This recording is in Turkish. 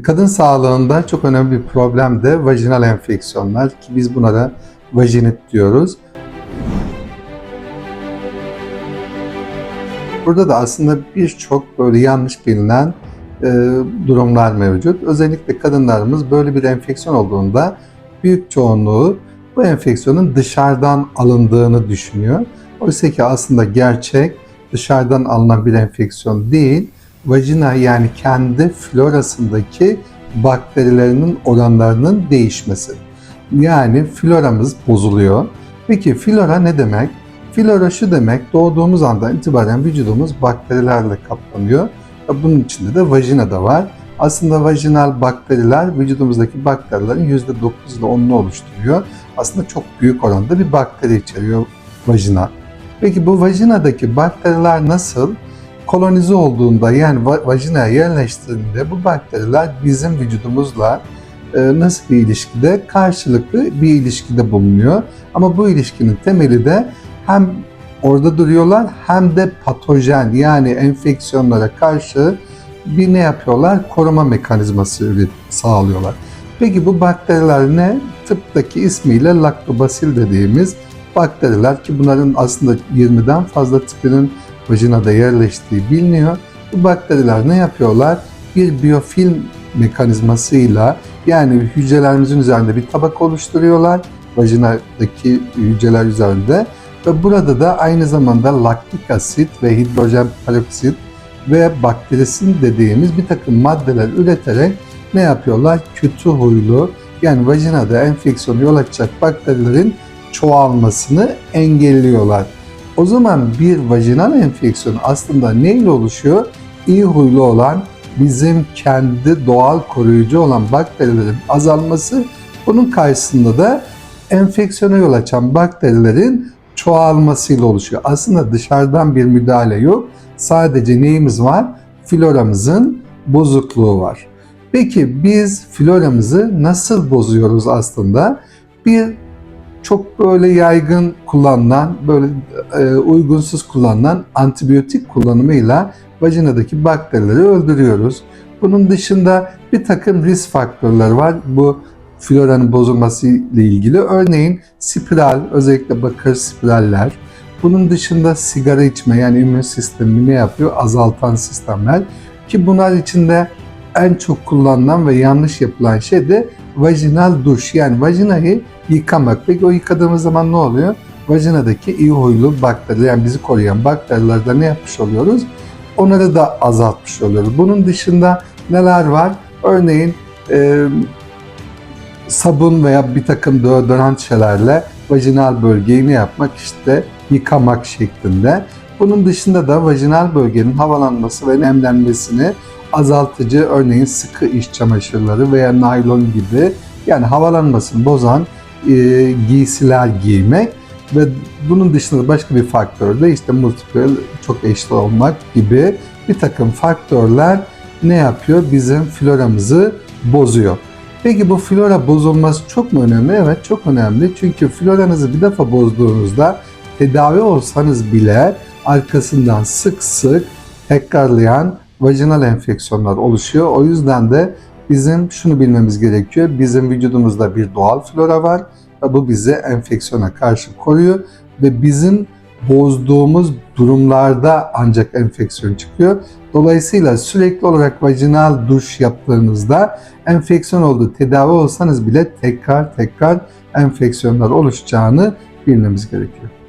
Kadın sağlığında çok önemli bir problem de vajinal enfeksiyonlar ki biz bunlara vajinit diyoruz. Burada da aslında birçok böyle yanlış bilinen e, durumlar mevcut. Özellikle kadınlarımız böyle bir enfeksiyon olduğunda büyük çoğunluğu bu enfeksiyonun dışarıdan alındığını düşünüyor. Oysa ki aslında gerçek dışarıdan alınan bir enfeksiyon değil, vajina yani kendi florasındaki bakterilerinin oranlarının değişmesi. Yani floramız bozuluyor. Peki flora ne demek? Flora şu demek, doğduğumuz andan itibaren vücudumuz bakterilerle kaplanıyor. Bunun içinde de vajina da var. Aslında vajinal bakteriler vücudumuzdaki bakterilerin %9 ile 10'unu oluşturuyor. Aslında çok büyük oranda bir bakteri içeriyor vajina. Peki bu vajinadaki bakteriler nasıl? Kolonize olduğunda yani va- vajinaya yerleştiğinde bu bakteriler bizim vücudumuzla e, nasıl bir ilişkide? Karşılıklı bir ilişkide bulunuyor. Ama bu ilişkinin temeli de hem orada duruyorlar hem de patojen yani enfeksiyonlara karşı bir ne yapıyorlar? Koruma mekanizması sağlıyorlar. Peki bu bakteriler ne? Tıptaki ismiyle laktobasil dediğimiz bakteriler ki bunların aslında 20'den fazla tipinin vajinada yerleştiği biliniyor. Bu bakteriler ne yapıyorlar? Bir biyofilm mekanizmasıyla yani hücrelerimizin üzerinde bir tabak oluşturuyorlar. Vajinadaki hücreler üzerinde ve burada da aynı zamanda laktik asit ve hidrojen peroksit ve bakterisin dediğimiz bir takım maddeler üreterek ne yapıyorlar? Kötü huylu yani vajinada enfeksiyonu yol açacak bakterilerin çoğalmasını engelliyorlar. O zaman bir vajinal enfeksiyon aslında neyle oluşuyor? İyi huylu olan bizim kendi doğal koruyucu olan bakterilerin azalması bunun karşısında da enfeksiyona yol açan bakterilerin çoğalmasıyla oluşuyor. Aslında dışarıdan bir müdahale yok. Sadece neyimiz var? Floramızın bozukluğu var. Peki biz floramızı nasıl bozuyoruz aslında? Bir çok böyle yaygın kullanılan, böyle e, uygunsuz kullanılan antibiyotik kullanımıyla vajinadaki bakterileri öldürüyoruz. Bunun dışında bir takım risk faktörleri var. Bu floranın bozulması ile ilgili. Örneğin spiral, özellikle bakır spiraller. Bunun dışında sigara içme yani immün sistemini ne yapıyor? Azaltan sistemler. Ki bunlar içinde en çok kullanılan ve yanlış yapılan şey de vajinal duş. Yani vajinayı yıkamak. Peki o yıkadığımız zaman ne oluyor? Vajinadaki iyi huylu bakteriler yani bizi koruyan bakterilerden ne yapmış oluyoruz? Onları da azaltmış oluyoruz. Bunun dışında neler var? Örneğin e, sabun veya bir takım deodorant şeylerle vajinal bölgeyi ne yapmak işte yıkamak şeklinde. Bunun dışında da vajinal bölgenin havalanması ve nemlenmesini azaltıcı örneğin sıkı iş çamaşırları veya naylon gibi yani havalanmasını bozan e, giysiler giymek ve bunun dışında başka bir faktör de işte multiple çok eşli olmak gibi bir takım faktörler ne yapıyor? Bizim floramızı bozuyor. Peki bu flora bozulması çok mu önemli? Evet çok önemli. Çünkü floranızı bir defa bozduğunuzda tedavi olsanız bile arkasından sık sık tekrarlayan vajinal enfeksiyonlar oluşuyor. O yüzden de bizim şunu bilmemiz gerekiyor. Bizim vücudumuzda bir doğal flora var ve bu bizi enfeksiyona karşı koruyor ve bizim bozduğumuz durumlarda ancak enfeksiyon çıkıyor. Dolayısıyla sürekli olarak vajinal duş yaptığınızda enfeksiyon olduğu tedavi olsanız bile tekrar tekrar enfeksiyonlar oluşacağını bilmemiz gerekiyor.